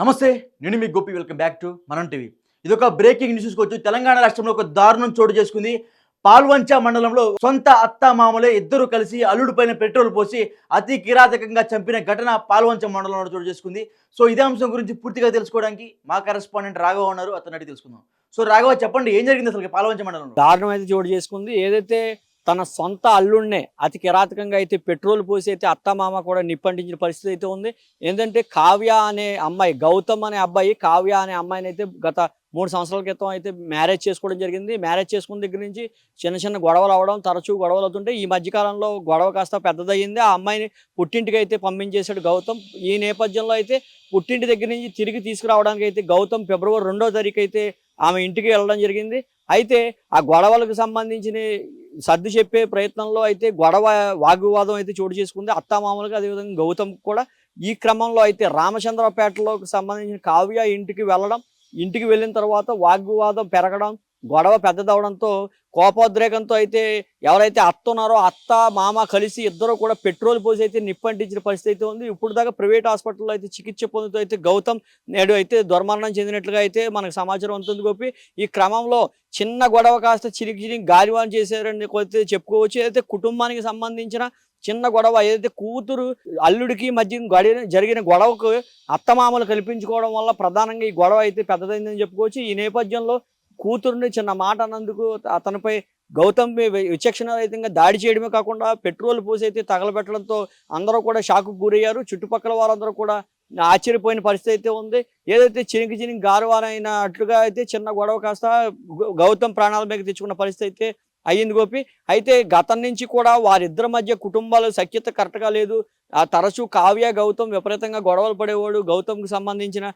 నమస్తే నేను మీ Gopi welcome back to Manam TV. ఇది ఒక బ్రేకింగ్ న్యూస్ వచ్చి తెలంగాణ రాష్ట్రంలో ఒక దారుణం చోటు చేసుకుంది. పాల్వంచ మండలంలో సొంత అత్త మామలే ఇద్దరు కలిసి అల్లుడిపైన పెట్రోల్ పోసి అతి కిరాతకంగా చంపిన ఘటన పాల్వంచ మండలంలో చోటు చేసుకుంది. సో ఇదే అంశం గురించి పూర్తిగా తెలుసుకోవడానికి మా కరెస్పాండెంట్ రాఘవ ఉన్నారు. అతను అడిగి తెలుసుకుందాం. సో రాఘవ చెప్పండి ఏం జరిగింది అసలు పాల్వంచ మండలంలో? దారుణం అయితే చోటు చేసుకుంది. ఏదైతే తన సొంత అల్లుడినే అతి కిరాతకంగా అయితే పెట్రోల్ పోసి అయితే అత్తమామ కూడా నిప్పంటించిన పరిస్థితి అయితే ఉంది. ఏంటంటే కావ్య అనే అమ్మాయి గౌతమ్ అనే అబ్బాయి కావ్య అనే అమ్మాయిని అయితే గత మూడు సంవత్సరాల క్రితం అయితే మ్యారేజ్ చేసుకోవడం జరిగింది. మ్యారేజ్ చేసుకున్న దగ్గర నుంచి చిన్న చిన్న గొడవలు అవడం తరచూ గొడవలు అవుతుంటే ఈ మధ్యకాలంలో గొడవ కాస్త పెద్దదయ్యింది. ఆ అమ్మాయిని పుట్టింటికి అయితే పంపించేశాడు గౌతమ్. ఈ నేపథ్యంలో అయితే పుట్టింటి దగ్గర నుంచి తిరిగి తీసుకురావడానికి అయితే గౌతమ్ ఫిబ్రవరి రెండో తారీఖు అయితే ఆమె ఇంటికి వెళ్ళడం జరిగింది. అయితే ఆ గొడవలకు సంబంధించిన సర్ది చెప్పే ప్రయత్నంలో అయితే గొడవ వాగ్వివాదం అయితే చోటు చేసుకుంది. అత్తామామలుగా అదేవిధంగా గౌతమ్ కూడా ఈ క్రమంలో అయితే రామచంద్రపేటలోకి సంబంధించిన కావ్య ఇంటికి వెళ్ళడం ఇంటికి వెళ్ళిన తర్వాత వాగ్వివాదం పెరగడం గొడవ పెద్దదవడంతో కోపోద్రేకంతో అయితే ఎవరైతే అత్త ఉన్నారో అత్త మామ కలిసి ఇద్దరు కూడా పెట్రోల్ పోసి అయితే నిప్పంటించిన పరిస్థితి అయితే ఉంది. ఇప్పుడు దాకా ప్రైవేట్ హాస్పిటల్లో అయితే చికిత్స పొందుతూ అయితే గౌతమ్ నేడు అయితే దుర్మరణం చెందినట్లుగా అయితే మనకు సమాచారం ఉంటుంది గోపి. ఈ క్రమంలో చిన్న గొడవ కాస్త చిరికి చిరికి గాలివాన్ చేశారని అయితే చెప్పుకోవచ్చు. ఏదైతే కుటుంబానికి సంబంధించిన చిన్న గొడవ ఏదైతే కూతురు అల్లుడికి మధ్య గడి జరిగిన గొడవకు అత్తమామలు కల్పించుకోవడం వల్ల ప్రధానంగా ఈ గొడవ అయితే పెద్దదైందని చెప్పుకోవచ్చు. ఈ నేపథ్యంలో కూతురుని చిన్న మాట అన్నందుకు అతనిపై గౌతమ్ విచక్షణ రహితంగా దాడి చేయడమే కాకుండా పెట్రోల్ పోసి అయితే తగలబెట్టడంతో అందరూ కూడా షాకు గురయ్యారు. చుట్టుపక్కల వారందరూ కూడా ఆశ్చర్యపోయిన పరిస్థితి అయితే ఉంది. ఏదైతే చినికి చినికి గారువారైనట్లుగా అయితే చిన్న గొడవ కాస్త గౌతమ్ ప్రాణాల మీద తెచ్చుకున్న పరిస్థితి అయితే అయ్యింది గోపి. అయితే గతం నుంచి కూడా వారిద్దరి మధ్య కుటుంబాలు సఖ్యత కరెక్ట్గా లేదు. ఆ తరచూ కావ్య గౌతమ్ విపరీతంగా గొడవలు పడేవాడు. గౌతమ్కి సంబంధించిన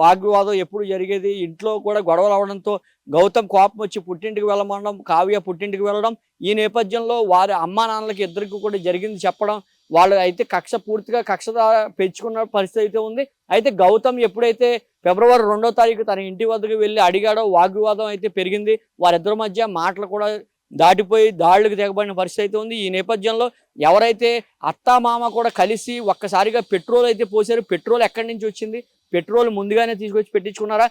వాగ్వివాదం ఎప్పుడు జరిగేది? ఇంట్లో కూడా గొడవలు అవడంతో గౌతమ్ కోపం వచ్చి పుట్టింటికి వెళ్ళమనడం కావ్య పుట్టింటికి వెళ్ళడం ఈ నేపథ్యంలో వారి అమ్మా నాన్నలకి ఇద్దరికి కూడా జరిగింది చెప్పడం వాళ్ళు అయితే కక్ష పూర్తిగా కక్ష పెంచుకున్న పరిస్థితి అయితే ఉంది. అయితే గౌతమ్ ఎప్పుడైతే ఫిబ్రవరి రెండో తారీఖు తన ఇంటి వద్దకు వెళ్ళి అడిగాడో వాగ్వివాదం అయితే పెరిగింది. వారిద్దరి మధ్య మాటలు కూడా దాటిపోయి దాడులకు తెగబడిన పరిస్థితి అయితే ఉంది. ఈ నేపథ్యంలో ఎవరైతే అత్త మామ కూడా కలిసి ఒక్కసారిగా పెట్రోల్ అయితే పోసారు పెట్రోల్ ఎక్కడి నుంచి వచ్చింది? పెట్రోల్ ముందుగానే తీసుకొచ్చి పెట్టించుకున్నారా?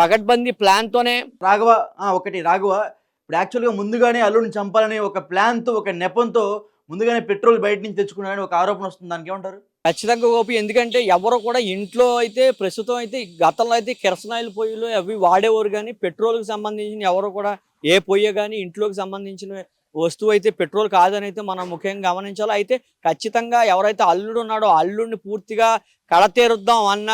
పగడ్బందీ ప్లాన్తోనే రాఘవ ఒకటి రాఘవ ఇప్పుడు యాక్చువల్గా ముందుగానే అల్లుడిని చంపాలని ఒక ప్లాన్తో ఒక నెపంతో ముందుగానే పెట్రోల్ బయట నుంచి తెచ్చుకున్నారని ఒక ఆరోపణ వస్తుంది. దానికి ఏమంటారు? ఖచ్చితంగా గోపి ఎందుకంటే ఎవరు కూడా ఇంట్లో అయితే ప్రస్తుతం అయితే గతంలో అయితే కిరసనాయిల్ పొయ్యిలు అవి వాడేవారు కానీ పెట్రోల్కి సంబంధించిన ఎవరు కూడా ఏ పొయ్యి కానీ ఇంట్లోకి సంబంధించిన వస్తువు అయితే పెట్రోల్ కాదని అయితే మనం ముఖ్యంగా గమనించాలి. అయితే ఖచ్చితంగా ఎవరైతే అల్లుడు ఉన్నాడో అల్లుడిని పూర్తిగా కడతేరుద్దాం అన్న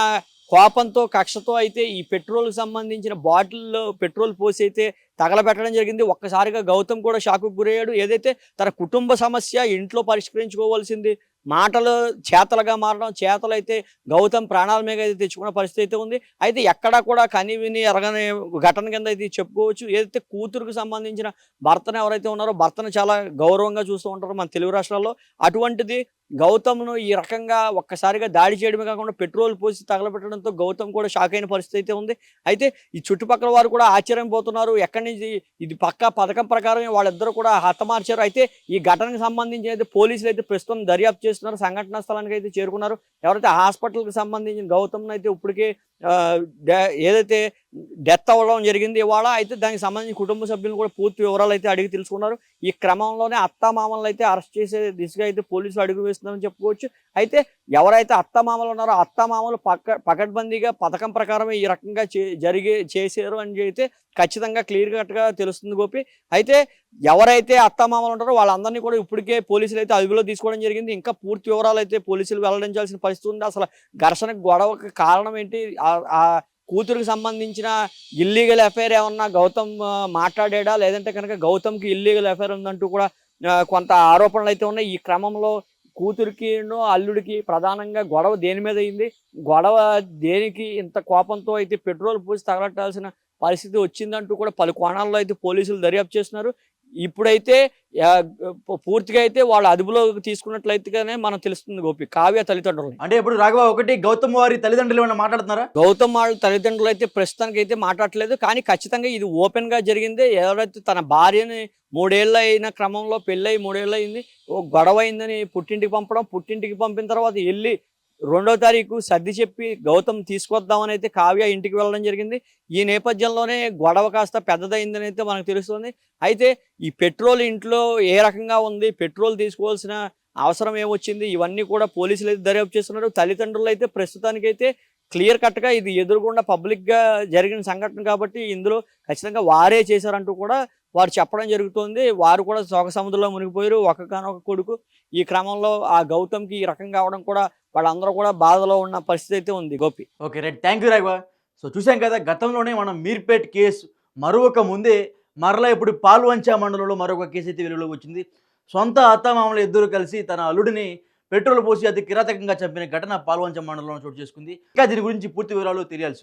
కోపంతో కక్షతో అయితే ఈ పెట్రోల్కి సంబంధించిన బాటిల్లో పెట్రోల్ పోసి అయితే తగలబెట్టడం జరిగింది. ఒక్కసారిగా గౌతమ్ కూడా షాకు గురయ్యాడు. ఏదైతే తన కుటుంబ సమస్య ఇంట్లో పరిష్కరించుకోవాల్సింది మాటలు చేతలుగా మారడం చేతలు అయితే గౌతమ్ ప్రాణాల మీద అయితే తెచ్చుకున్న పరిస్థితి అయితే ఉంది. అయితే ఎక్కడా కూడా కని విని ఎరగని ఘటన కింద అయితే చెప్పుకోవచ్చు. ఏదైతే కూతురుకు సంబంధించిన భర్తను ఎవరైతే ఉన్నారో భర్తను చాలా గౌరవంగా చూస్తూ ఉంటారో మన తెలుగు రాష్ట్రాల్లో అటువంటిది గౌతమ్ను ఈ రకంగా ఒక్కసారిగా దాడి చేయడమే కాకుండా పెట్రోల్ పోసి తగలబెట్టడంతో గౌతమ్ కూడా షాక్ అయిన పరిస్థితి అయితే ఉంది. అయితే ఈ చుట్టుపక్కల వారు కూడా ఆశ్చర్యం పోతున్నారు. ఎక్కడి నుంచి ఇది పక్క పథకం ప్రకారం వాళ్ళిద్దరూ కూడా హతమార్చారు అయితే ఈ ఘటనకు సంబంధించి అయితే పోలీసులు అయితే ప్రస్తుతం దర్యాప్తు చేస్తున్నారు. సంఘటనా స్థలానికి అయితే చేరుకున్నారు. ఎవరైతే హాస్పిటల్కి సంబంధించిన గౌతమ్ను అయితే ఇప్పటికే ఏదైతే డెత్ అవ్వడం జరిగింది ఇవాళ అయితే దానికి సంబంధించి కుటుంబ సభ్యులు కూడా పూర్తి వివరాలు అయితే అడిగి తెలుసుకున్నారు. ఈ క్రమంలోనే అత్తామామలను అయితే అరెస్ట్ చేసే దిశగా అయితే పోలీసులు అడుగు చేస్తున్నామని చెప్పుకోవచ్చు. అయితే ఎవరైతే అత్తమామలు ఉన్నారో అత్తమామలు పక్క పకడ్బందీగా పథకం ప్రకారం ఈ రకంగా చే జరిగే చేశారు అని అయితే ఖచ్చితంగా క్లియర్ కట్గా తెలుస్తుంది గోపి. అయితే ఎవరైతే అత్తమామలు ఉంటారో వాళ్ళందరినీ కూడా ఇప్పటికే పోలీసులు అయితే అదుపులో తీసుకోవడం జరిగింది. ఇంకా పూర్తి వివరాలు అయితే పోలీసులు వెల్లడించాల్సిన పరిస్థితి ఉంది. అసలు ఘర్షణకు గొడవకు కారణం ఏంటి? ఆ- కూతురికి సంబంధించిన ఇల్లీగల్ ఎఫైర్ ఏమన్నా గౌతమ్ మాట్లాడాడా? లేదంటే కనుక గౌతమ్కి ఇల్లీగల్ అఫైర్ ఉందంటూ కూడా కొంత ఆరోపణలు అయితే ఉన్నాయి. ఈ క్రమంలో కూతురికి అల్లుడికి ప్రధానంగా గొడవ దేని మీద అయింది? గొడవ దేనికి ఇంత కోపంతో అయితే పెట్రోల్ పోసి తగలట్టాల్సిన పరిస్థితి వచ్చిందంటూ కూడా పలు కోణాల్లో అయితే పోలీసులు దర్యాప్తు చేస్తున్నారు. ఇప్పుడైతే పూర్తిగా అయితే వాళ్ళ అదుపులోకి తీసుకున్నట్లయితేనే మనం తెలుస్తుంది గోపి కావ్య తల్లిదండ్రులు అంటే ఇప్పుడు రాఘవ ఒకటి గౌతమ్ వారి తల్లిదండ్రులు ఏమైనా మాట్లాడుతున్నారా? గౌతమ్ వాళ్ళ తల్లిదండ్రులు అయితే ప్రస్తుతానికి అయితే మాట్లాడట్లేదు కానీ ఖచ్చితంగా ఇది ఓపెన్గా జరిగింది. ఎవరైతే తన భార్యని మూడేళ్ళు అయిన క్రమంలో పెళ్ళై మూడేళ్ళు అయింది ఓ గొడవ అయిందని పుట్టింటికి పంపడం పుట్టింటికి పంపిన తర్వాత వెళ్ళి రెండో తారీఖు సర్ది చెప్పి గౌతమ్ తీసుకొద్దామని అయితే కావ్య ఇంటికి వెళ్ళడం జరిగింది. ఈ నేపథ్యంలోనే గొడవ కాస్త పెద్దదైందని అయితే మనకు తెలుస్తుంది. అయితే ఈ పెట్రోల్ ఇంట్లో ఏ రకంగా ఉంది పెట్రోల్ తీసుకోవాల్సిన అవసరం ఏమొచ్చింది ఇవన్నీ కూడా పోలీసులు అయితే దర్యాప్తు చేస్తున్నారు. తల్లిదండ్రులు అయితే ప్రస్తుతానికైతే క్లియర్ కట్గా ఇది ఎదురుగుండా పబ్లిక్గా జరిగిన సంఘటన కాబట్టి ఇందులో ఖచ్చితంగా వారే చేశారంటూ కూడా వారు చెప్పడం జరుగుతుంది. వారు కూడా శోక సముద్రంలో మునిగిపోయారు. ఒకగానొక కొడుకు ఈ క్రమంలో ఆ గౌతమ్కి ఈ రకం కావడం కూడా వాళ్ళందరూ కూడా బాధలో ఉన్న పరిస్థితి అయితే ఉంది Gopi. Okay right. Thank you Raghava. So చూసాం కదా గతంలోనే మనం మీర్పేట్ కేసు మరొక ముందే మరలా ఇప్పుడు పాల్వంచా మండలంలో మరొక కేసు అయితే వెలుగులోకి వచ్చింది. సొంత అత్తమామలు ఇద్దరు కలిసి తన అల్లుడిని పెట్రోల్ పోసి అతి కిరాతకంగా చంపిన ఘటన పాల్వంచ మండలంలో చోటు చేసుకుంది. ఇంకా దీని గురించి పూర్తి వివరాలు తెలియాల్సి